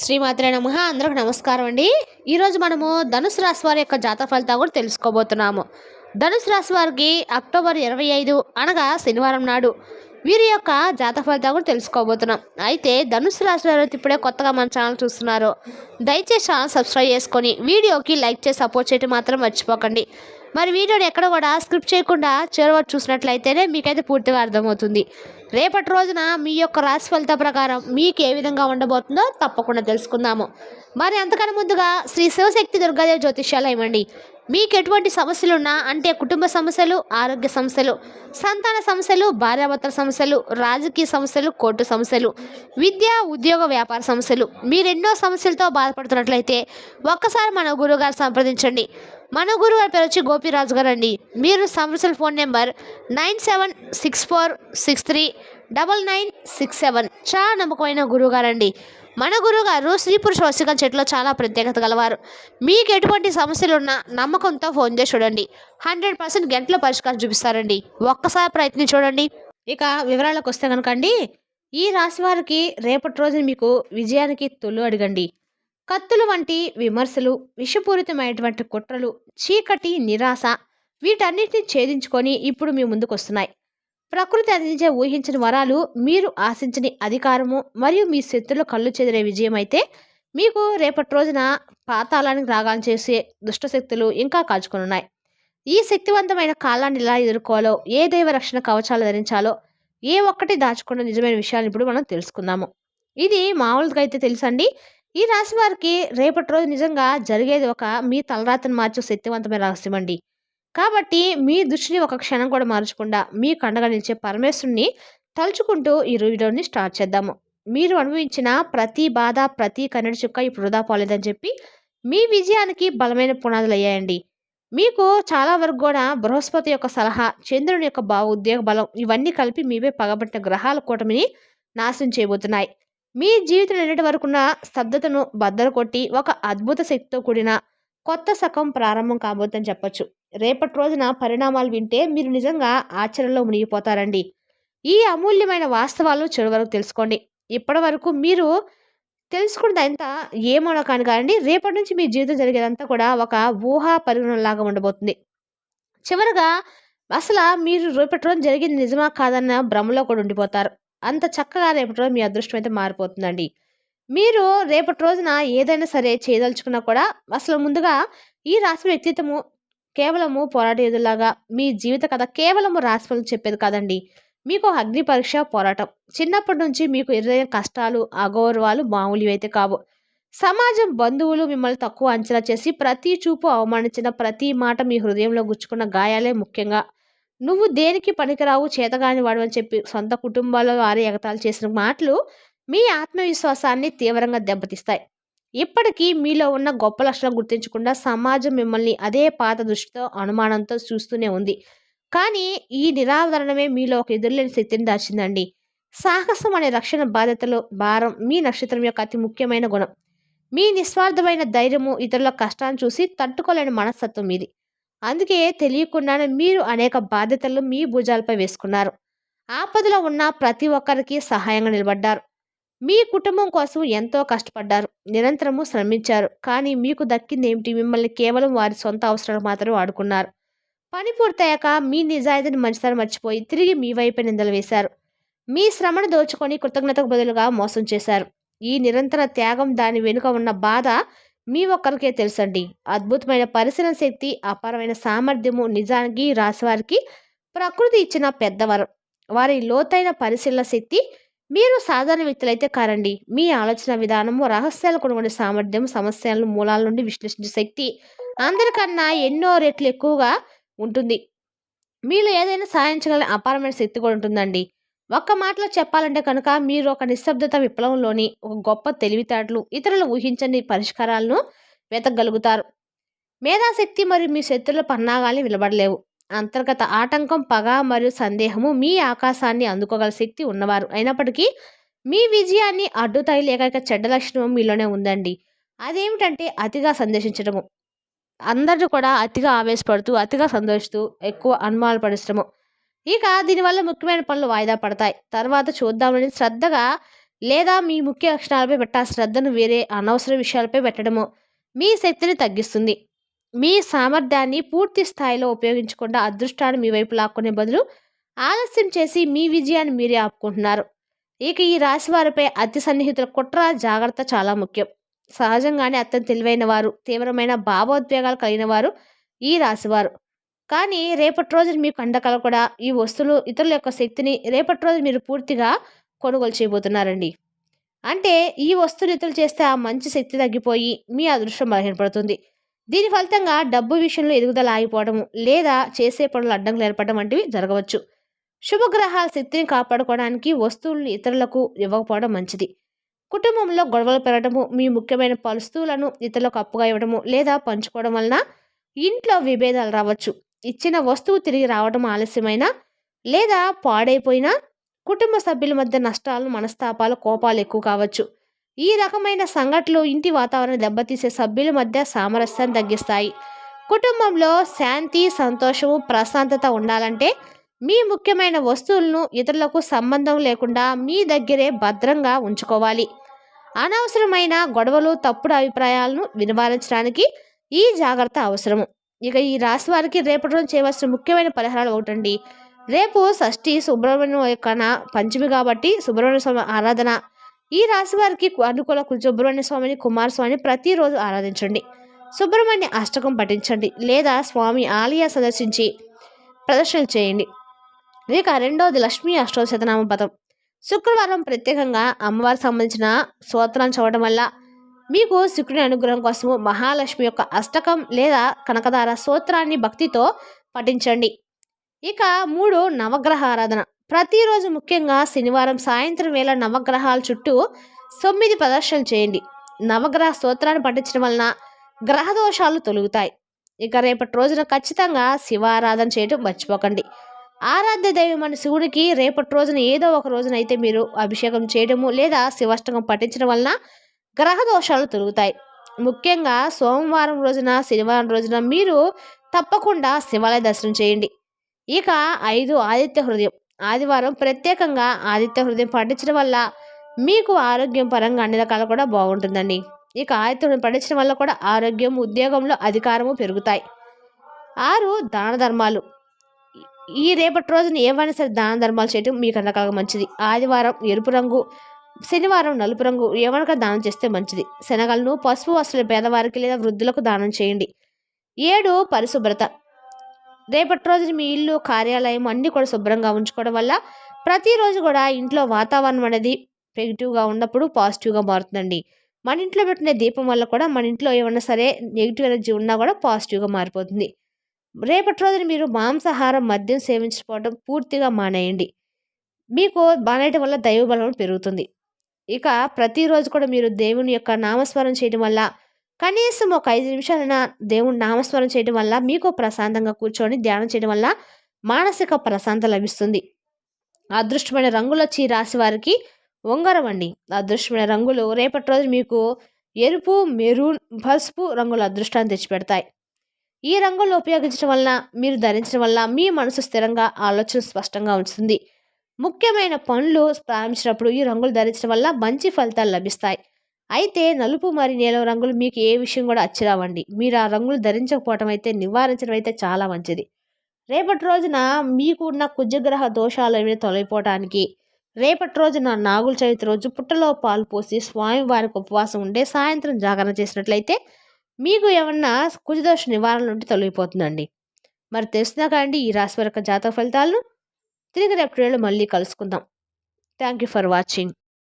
శ్రీమాత్రే నమ. అందరికి నమస్కారం అండి. ఈరోజు మనము ధనుసు రాశి వారి యొక్క జాతక ఫలితాలు కూడా తెలుసుకోబోతున్నాము. ధనుసు రాశి వారికి అక్టోబర్ ఇరవై ఐదు అనగా శనివారం నాడు వీరి యొక్క జాతక ఫలితాలు కూడా తెలుసుకోబోతున్నాం. అయితే ధనుసు రాశి వారు ఇప్పుడే కొత్తగా మన ఛానల్ చూస్తున్నారు. దయచేసి ఛానల్ సబ్స్క్రైబ్ చేసుకొని వీడియోకి లైక్ చేసి సపోర్ట్ చేయడం మాత్రం మర్చిపోకండి. మరి వీడియోని ఎక్కడ కూడా స్క్రిప్ట్ చేయకుండా చివరి చూసినట్లయితేనే మీకైతే పూర్తిగా అర్థమవుతుంది. రేపటి రోజున మీ యొక్క రాశి ఫలిత ప్రకారం మీకు ఏ విధంగా ఉండబోతుందో తప్పకుండా తెలుసుకుందాము. మరి అంతకన్నా ముందుగా శ్రీ శివశక్తి దుర్గాదేవి జ్యోతిష్యాలయం అండి. మీకు ఎటువంటి సమస్యలు ఉన్నా అంటే కుటుంబ సమస్యలు ఆరోగ్య సమస్యలు సంతాన సమస్యలు భార్యాభర్తల సమస్యలు రాజకీయ సమస్యలు కోర్టు సమస్యలు విద్య ఉద్యోగ వ్యాపార సమస్యలు మీరెన్నో సమస్యలతో బాధపడుతున్నట్లయితే ఒక్కసారి మన గురువుగారు సంప్రదించండి. మన గురువారి పేరు వచ్చి గోపిరాజు గారు అండి మీరు సంప్రదించిన phone number nine seven six four six three double nine six seven. చాలా నమ్మకమైన గురువు గారండి మన గురువు గారు స్త్రీ పురుష వశికం చెట్లో చాలా ప్రత్యేకత గలవారు. మీకు ఎటువంటి సమస్యలు ఉన్నా నమ్మకంతో ఫోన్ చేసి చూడండి. హండ్రెడ్ పర్సెంట్ గంటలో పరిష్కారం చూపిస్తారండి. ఒక్కసారి ప్రయత్నం చూడండి. ఇక వివరాలకు వస్తే కనుకండి ఈ రాశి వారికి రేపటి రోజున మీకు విజయానికి తొలు అడగండి. కత్తులు వంటి విమర్శలు విషపూరితమైనటువంటి కుట్రలు చీకటి నిరాశ వీటన్నిటిని ఛేదించుకొని ఇప్పుడు మీ ముందుకు వస్తున్నాయి ప్రకృతి అందించే ఊహించిన వరాలు మీరు ఆశించని అధికారము మరియు మీ శత్రులు కళ్ళు చెదిరే విజయం అయితే మీకు రేపటి రోజున పాతాళానికి రాగాలు చేసే దుష్టశక్తులు ఇంకా కాచుకొనున్నాయి. ఈ శక్తివంతమైన కాలాన్ని ఎలా ఎదుర్కోవాలో ఏ దైవ రక్షణ కవచాలు ధరించాలో ఏ ఒక్కటి దాచుకున్న నిజమైన విషయాలు ఇప్పుడు మనం తెలుసుకుందాము. ఇది మామూలుగా అయితే తెలుసండి ఈ రాశి వారికి రేపటి రోజు నిజంగా జరిగేది ఒక మీ తలరాతను మార్చే శక్తివంతమైన రహస్యం అండి. కాబట్టి మీ దృష్టిని ఒక క్షణం కూడా మార్చకుండా మీ కండగా నిలిచే పరమేశ్వరుని తలుచుకుంటూ ఈ వీడియోని స్టార్ట్ చేద్దాము. మీరు అనుభవించిన ప్రతి బాధ ప్రతి కన్నడి చుక్క ఇప్పుడు వృధా పోలేదని చెప్పి మీ విజయానికి బలమైన పునాదులు అయ్యాయండి. మీకు చాలా వరకు కూడా బృహస్పతి యొక్క సలహా చంద్రుని యొక్క భావ ఉద్యోగ బలం ఇవన్నీ కలిపి మీవే పగబట్టిన గ్రహాల కూటమిని నాశనం చేయబోతున్నాయి. మీ జీవితం నిన్నటి వరకున్న స్తబ్దతను బద్దలు కొట్టి ఒక అద్భుత శక్తితో కూడిన కొత్త శకం ప్రారంభం కాబోతుందని చెప్పొచ్చు. రేపటి రోజున పరిణామాలు వింటే మీరు నిజంగా ఆచరణలో మునిగిపోతారండి. ఈ అమూల్యమైన వాస్తవాలు చెడు వరకు తెలుసుకోండి. ఇప్పటి వరకు మీరు తెలుసుకున్నదంతా ఏమో కాని కానీ రేపటి నుంచి మీ జీవితం జరిగేదంతా కూడా ఒక ఊహా పరిగణంలాగా ఉండబోతుంది. చివరగా అసలు మీరు రేపటి రోజు జరిగింది నిజమా కాదన్న భ్రమలో కూడా ఉండిపోతారు. అంత చక్కగా రేపటి రోజు మీ అదృష్టం అయితే మారిపోతుందండి. మీరు రేపటి రోజున ఏదైనా సరే చేయదలుచుకున్నా కూడా అసలు ముందుగా ఈ రాశి వ్యక్తిత్వము కేవలము పోరాట ఎదులాగా మీ జీవిత కథ కేవలము రాశిఫలం చెప్పేది కాదండి. మీకు అగ్ని పరీక్ష పోరాటం. చిన్నప్పటి నుంచి మీకు ఎదురైన కష్టాలు అగౌరవాలు మామూలు అయితే కావు. సమాజం బంధువులు మిమ్మల్ని తక్కువ అంచనా చేసి ప్రతి చూపు అవమానించిన ప్రతి మాట మీ హృదయంలో గుచ్చుకున్న గాయాలే ముఖ్యంగా. నువ్వు దేనికి పనికిరావు చేతగాని వాడు అని చెప్పి సొంత కుటుంబాల్లో వారే ఎగతాలు చేసిన మాటలు మీ ఆత్మవిశ్వాసాన్ని తీవ్రంగా దెబ్బతీస్తాయి. ఇప్పటికీ మీలో ఉన్న గొప్ప లక్షణం గుర్తించకుండా సమాజం మిమ్మల్ని అదే పాత దృష్టితో అనుమానంతో చూస్తూనే ఉంది. కానీ ఈ నిరాదరణమే మీలో ఒక ఎదురులేని శక్తిని దాచిందండి. సాహసం అనే రక్షణ బాధ్యతలో భారం మీ నక్షత్రం యొక్క అతి ముఖ్యమైన గుణం. మీ నిస్వార్థమైన ధైర్యము ఇతరుల కష్టాన్ని చూసి తట్టుకోలేని మనస్తత్వం ఇది అందుకే తెలియకుండానే మీరు అనేక బాధ్యతలు మీ భుజాలపై వేసుకున్నారు. ఆపదలో ఉన్న ప్రతి ఒక్కరికి సహాయంగా నిలబడ్డారు. మీ కుటుంబం కోసం ఎంతో కష్టపడ్డారు. నిరంతరము శ్రమించారు. కానీ మీకు దక్కింది ఏమిటి? మిమ్మల్ని కేవలం వారి సొంత అవసరాలు మాత్రమే వాడుకున్నారు. పని పూర్తయ్యాక మీ నిజాయితీని మంచితనం మర్చిపోయి తిరిగి మీ వైపే నిందలు వేశారు. మీ శ్రమను దోచుకొని కృతజ్ఞతకు బదులుగా మోసం చేశారు. ఈ నిరంతర త్యాగం దాని వెనుక ఉన్న బాధ మీ ఒక్కరికే తెలుసండి. అద్భుతమైన పరిశీలన శక్తి అపారమైన సామర్థ్యము నిజానికి రాసివారికి ప్రకృతి ఇచ్చిన పెద్దవరం. వారి లోతైన పరిశీలన శక్తి మీరు సాధారణ వ్యక్తులైతే కారండి. మీ ఆలోచన విధానము రహస్యాలు కొనుగోలు సామర్థ్యం సమస్యలను మూలాల నుండి విశ్లేషించే శక్తి అందరికన్నా ఎన్నో రెట్లు ఎక్కువగా ఉంటుంది. మీలో ఏదైనా సాధించగల అపారమైన శక్తి కూడా ఉంటుందండి. ఒక్క మాటలో చెప్పాలంటే కనుక మీరు ఒక నిశ్శబ్దత విప్లవంలోని ఒక గొప్ప తెలివితేటలు ఇతరులు ఊహించని పరిష్కారాలను వెతకగలుగుతారు. మేధాశక్తి మరియు మీ శత్రుల పన్నాగాల్ని విలబడలేవు అంతర్గత ఆటంకం పగ మరియు సందేహము మీ ఆకాశాన్ని అందుకోగల శక్తి ఉన్నవారు. అయినప్పటికీ మీ విజయాన్ని అడ్డుతాయి లేక చెడ్డ లక్షణం మీలోనే ఉందండి. అదేమిటంటే అతిగా సందేశించడము. అందరూ కూడా అతిగా ఆవేశపడుతూ అతిగా సంతోషిస్తూ ఎక్కువ అనుమానాలు పడిస్తాము ఇక దీనివల్ల ముఖ్యమైన పనులు వాయిదా పడతాయి. తర్వాత చూద్దామని శ్రద్ధగా లేదా మీ ముఖ్య లక్షణాలపై పెట్టా శ్రద్ధను వేరే అనవసర విషయాలపై పెట్టడము మీ శక్తిని తగ్గిస్తుంది. మీ సామర్థ్యాన్ని పూర్తి స్థాయిలో ఉపయోగించకుండా అదృష్టాన్ని మీ వైపు లాక్కునే బదులు ఆలస్యం చేసి మీ విజయాన్ని మీరే ఆపుకుంటున్నారు. ఇక ఈ రాశి వారిపై అతి సన్నిహితుల కుట్ర జాగ్రత్త చాలా ముఖ్యం. సహజంగానే అత్యంత తెలివైన వారు తీవ్రమైన భావోద్వేగాలు కలిగిన వారు ఈ రాశివారు కానీ రేపటి రోజు మీకు అండకల కూడా ఈ వస్తువులు ఇతరుల యొక్క శక్తిని రేపటి రోజు మీరు పూర్తిగా కొనుగోలు చేయబోతున్నారండి. అంటే ఈ వస్తువులు ఇతరులు చేస్తే ఆ మంచి శక్తి తగ్గిపోయి మీ అదృష్టం బలహీనపడుతుంది. దీని ఫలితంగా డబ్బు విషయంలో ఎదుగుదల ఆగిపోవడం లేదా చేసే పనులు అడ్డంకులు ఏర్పడడం వంటివి జరగవచ్చు. శుభగ్రహాల శక్తిని కాపాడుకోవడానికి వస్తువులను ఇతరులకు ఇవ్వకపోవడం మంచిది. కుటుంబంలో గొడవలు పెరగడము మీ ముఖ్యమైన వస్తువులను ఇతరులకు అప్పుగా ఇవ్వడము లేదా పంచుకోవడం వలన ఇంట్లో విభేదాలు రావచ్చు. ఇచ్చిన వస్తువు తిరిగి రావడం ఆలస్యమైన లేదా పాడైపోయినా కుటుంబ సభ్యుల మధ్య నష్టాలు మనస్తాపాలు కోపాలు ఎక్కువ కావచ్చు. ఈ రకమైన సంఘటనలు ఇంటి వాతావరణం దెబ్బతీసే సభ్యుల మధ్య సామరస్యాన్ని తగ్గిస్తాయి. కుటుంబంలో శాంతి సంతోషము ప్రశాంతత ఉండాలంటే మీ ముఖ్యమైన వస్తువులను ఇతరులకు సంబంధం లేకుండా మీ దగ్గరే భద్రంగా ఉంచుకోవాలి. అనవసరమైన గొడవలు తప్పుడు అభిప్రాయాలను నివారించడానికి ఈ జాగ్రత్త అవసరము. ఇక ఈ రాశి వారికి రేపటి రోజు చేయవలసిన ముఖ్యమైన పరిహారాలు ఒకటండి. రేపు షష్ఠి సుబ్రహ్మణ్యం యొక్క పంచమి కాబట్టి సుబ్రహ్మణ్య స్వామి ఆరాధన. ఈ రాశి వారికి అనుకూల సుబ్రహ్మణ్య స్వామిని కుమారస్వామిని ప్రతిరోజు ఆరాధించండి. సుబ్రహ్మణ్య అష్టకం పఠించండి లేదా స్వామి ఆలయ సందర్శించి ప్రదర్శనలు చేయండి. ఇక రెండవది లక్ష్మీ అష్టోశతనామ పదం. శుక్రవారం ప్రత్యేకంగా అమ్మవారికి సంబంధించిన స్తోత్రాన్ని చదవడం వల్ల మీకు శుక్రుని అనుగ్రహం కోసము మహాలక్ష్మి యొక్క అష్టకం లేదా కనకదార స్తోత్రాన్ని భక్తితో పఠించండి. ఇక మూడు నవగ్రహ ఆరాధన ప్రతిరోజు ముఖ్యంగా శనివారం సాయంత్రం వేళ నవగ్రహాల చుట్టూ తొమ్మిది ప్రదర్శనలు చేయండి. నవగ్రహ స్తోత్రాన్ని పఠించడం వలన గ్రహ దోషాలు తొలుగుతాయి. ఇక రేపటి రోజున ఖచ్చితంగా శివారాధన చేయటం చేయడం మర్చిపోకండి. ఆరాధ్య దైవమైన శివుడికి రేపటి రోజున ఏదో ఒక రోజున అయితే మీరు అభిషేకం చేయడము లేదా శివాష్టకం పఠించడం వలన గ్రహ దోషాలు తొలుగుతాయి. ముఖ్యంగా సోమవారం రోజున శనివారం రోజున మీరు తప్పకుండా శివాలయ దర్శనం చేయండి. ఇక ఐదు ఆదిత్య హృదయం. ఆదివారం ప్రత్యేకంగా ఆదిత్య హృదయం పండించడం వల్ల మీకు ఆరోగ్యం పరంగా అన్ని రకాలు కూడా బాగుంటుందండి. ఇక ఆదిత్య హృదయం పండించడం వల్ల కూడా ఆరోగ్యం ఉద్యోగంలో అధికారము పెరుగుతాయి. ఆరు దాన ధర్మాలు. ఈ రేపటి రోజున ఏమైనా సరే దాన ధర్మాలు చేయటం మీకు అన్ని రకాలుగా మంచిది. ఆదివారం ఎరుపు రంగు శనివారం నలుపు రంగు ఏమనక దానం చేస్తే మంచిది. శనగలను పసుపు వస్త్రాలు పేదవారికి లేదా వృద్ధులకు దానం చేయండి. ఏడు పరిశుభ్రత. రేపటి రోజున మీ ఇల్లు కార్యాలయం అన్నీ కూడా శుభ్రంగా ఉంచుకోవడం వల్ల ప్రతిరోజు కూడా ఇంట్లో వాతావరణం అనేది నెగిటివ్గా ఉన్నప్పుడు పాజిటివ్గా మారుతుందండి. మన ఇంట్లో పెట్టిన దీపం వల్ల కూడా మన ఇంట్లో ఏమన్నా సరే నెగిటివ్ ఎనర్జీ ఉన్నా కూడా పాజిటివ్గా మారిపోతుంది. రేపటి రోజున మీరు మాంసాహారం మద్యం సేవించుకోవడం పూర్తిగా మానేయండి. మీకు మానేయటం వల్ల దైవబలం పెరుగుతుంది. ఇక ప్రతిరోజు కూడా మీరు దేవుని యొక్క నామస్మరణ చేయడం వల్ల కనీసం ఒక ఐదు నిమిషాలైనా దేవుని నామస్మరణ చేయడం వల్ల మీకు ప్రశాంతంగా కూర్చొని ధ్యానం చేయడం వల్ల మానసిక ప్రశాంత లభిస్తుంది. అదృష్టమైన రంగులు వచ్చి రాసి వారికి ఉంగరం అండి. అదృష్టమైన రంగులు రేపటి రోజు మీకు ఎరుపు మెరూన్ పసుపు రంగుల అదృష్టాన్ని తెచ్చిపెడతాయి. ఈ రంగులను ఉపయోగించడం వలన మీరు ధరించడం వల్ల మీ మనసు స్థిరంగా ఆలోచన స్పష్టంగా ఉంచుతుంది ముఖ్యమైన పనులు ప్రారంభించినప్పుడు ఈ రంగులు ధరించడం వల్ల మంచి ఫలితాలు లభిస్తాయి. అయితే నలుపు మరియు నీలం రంగులు మీకు ఏ విషయం కూడా అచ్చిరావండి. మీరు ఆ రంగులు ధరించకపోవటం అయితే నివారించడం అయితే చాలా మంచిది. రేపటి రోజున మీకు ఉన్న కుజగ్రహ దోషాలు ఏమైనా తొలగిపోవటానికి రేపటి రోజున నాగుల చవితి రోజు పుట్టలో పాలు పోసి స్వామివారికి ఉపవాసం ఉండే సాయంత్రం జాగరణ చేసినట్లయితే మీకు ఏమన్నా కుజదోష నివారణ నుండి తొలగిపోతుందండి. మరి తెలుసునా కాండి ఈ రాశి వరకు జాతక ఫలితాలను తిరిగి రేపు మళ్ళీ కలుసుకుందాం. Thank you for watching.